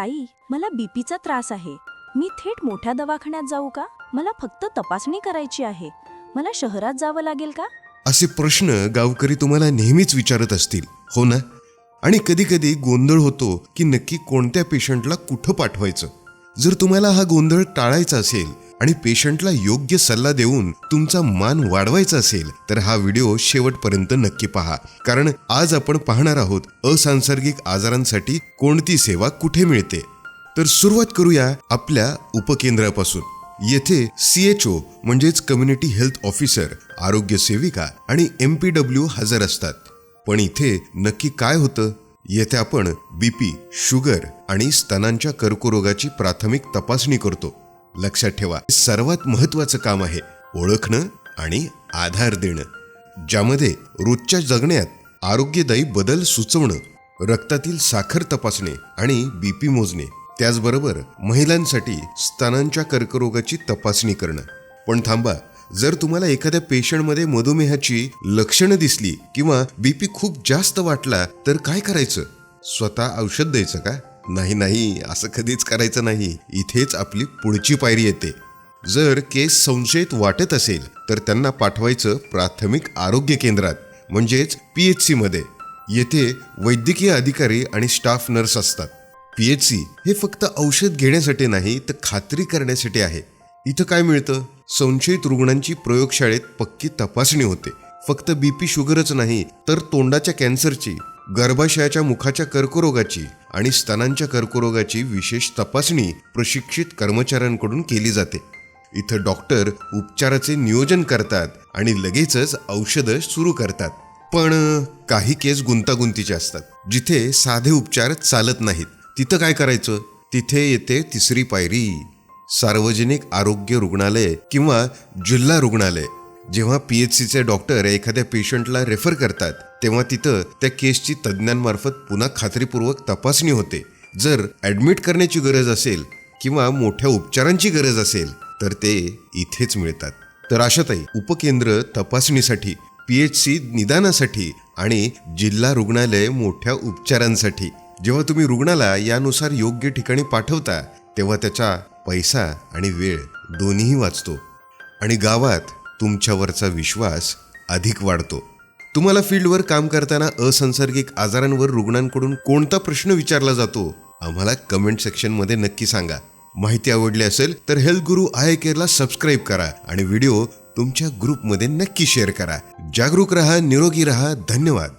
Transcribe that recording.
ताई मला बीपीचा त्रास आहे. मी थेट मोठ्या दवाखान्यात जाऊ का? मला फक्त तपासणी करायची आहे. मला शहरात जावं लागेल का? असे प्रश्न गावकरी तुम्हाला नेहमीच विचारत असतील हो ना? आणि कधी कधी गोंधळ होतो की नक्की कोणत्या पेशंटला कुठं पाठवायचं? जर तुम्हाला हा गोंधळ टाळायचा असेल आणि पेशंटला योग्य सल्ला देऊन तुमचा मान वाढवायचा असेल तर हा व्हिडिओ शेवटपर्यंत नक्की पहा. कारण आज आपण पाहणार आहोत असांसर्गिक आजारांसाठी कोणती सेवा कुठे मिळते? तर सुरुवात करूया आपल्या उपकेंद्रापासून. येथे सी एच ओ म्हणजेच कम्युनिटी हेल्थ ऑफिसर आरोग्य सेविका आणि एम पी डब्ल्यू हजर असतात. पण इथे नक्की काय होतं? येथे आपण बीपी शुगर आणि स्तनांच्या कर्करोगाची प्राथमिक तपासणी करतो. लक्षात ठेवा हे सर्वात महत्वाचं काम आहे. ओळखणं आणि आधार देणं. ज्यामध्ये रोजच्या जगण्यात आरोग्यदायी बदल सुचवणं रक्तातील साखर तपासणे आणि बीपी मोजणे त्याचबरोबर महिलांसाठी स्तनांच्या कर्करोगाची तपासणी करणं. पण थांबा जर तुम्हाला एखाद्या पेशंटमध्ये मधुमेहाची लक्षणं दिसली किंवा बीपी खूप जास्त वाटला तर काय करायचं? स्वतः औषध द्यायचं का? नाही नाही असं कधीच करायचं नाही. इथेच आपली पुढची पायरी येते. जर केस संशयित वाटत असेल तर त्यांना पाठवायचं प्राथमिक आरोग्य केंद्रात म्हणजेच पी एच सीमध्ये. येथे वैद्यकीय अधिकारी आणि स्टाफ नर्स असतात. पी एच सी हे फक्त औषध घेण्यासाठी नाही तर खात्री करण्यासाठी आहे. इथं काय मिळतं? संशयित रुग्णांची प्रयोगशाळेत पक्की तपासणी होते. फक्त बीपी शुगरच नाही तर तोंडाच्या कॅन्सरची गर्भाशयाच्या मुखाच्या कर्करोगाची आणि स्तनांच्या कर्करोगाची विशेष तपासणी प्रशिक्षित कर्मचाऱ्यांकडून केली जाते. इथं डॉक्टर उपचाराचे नियोजन करतात आणि लगेचच औषधं सुरू करतात. पण काही केस गुंतागुंतीचे असतात. जिथे साधे उपचार चालत नाहीत. तिथं काय करायचं? तिथे येते तिसरी पायरी. सार्वजनिक आरोग्य रुग्णालय किंवा जिल्हा रुग्णालय. जेव्हा पी एच सीचे डॉक्टर एखाद्या पेशंटला रेफर करतात तेव्हा तिथं त्या केसची तज्ज्ञांमार्फत पुन्हा खात्रीपूर्वक तपासणी होते. जर ॲडमिट करण्याची गरज असेल किंवा मोठ्या उपचारांची गरज असेल तर ते इथेच मिळतात. तर अशातही उपकेंद्र तपासणीसाठी पी एच सी निदानासाठी आणि जिल्हा रुग्णालय मोठ्या उपचारांसाठी. जेव्हा तुम्ही रुग्णाला यानुसार योग्य ठिकाणी पाठवता तेव्हा त्याचा पैसा आणि वेळ दोन्हीही वाचतो. आणि गावात तुमच्यावरचा विश्वास अधिक वाढतो. तुम्हाला फील्डवर काम करताना असंसर्गिक आजारांवर रुग्णांकडून कोणता प्रश्न विचारला जातो आम्हाला कमेंट सेक्शनमध्ये नक्की सांगा. माहिती आवडली असेल तर हेल्थ गुरु आय केअरला सबस्क्राईब करा आणि व्हिडिओ तुमच्या ग्रुपमध्ये नक्की शेअर करा. जागरूक रहा निरोगी रहा. धन्यवाद.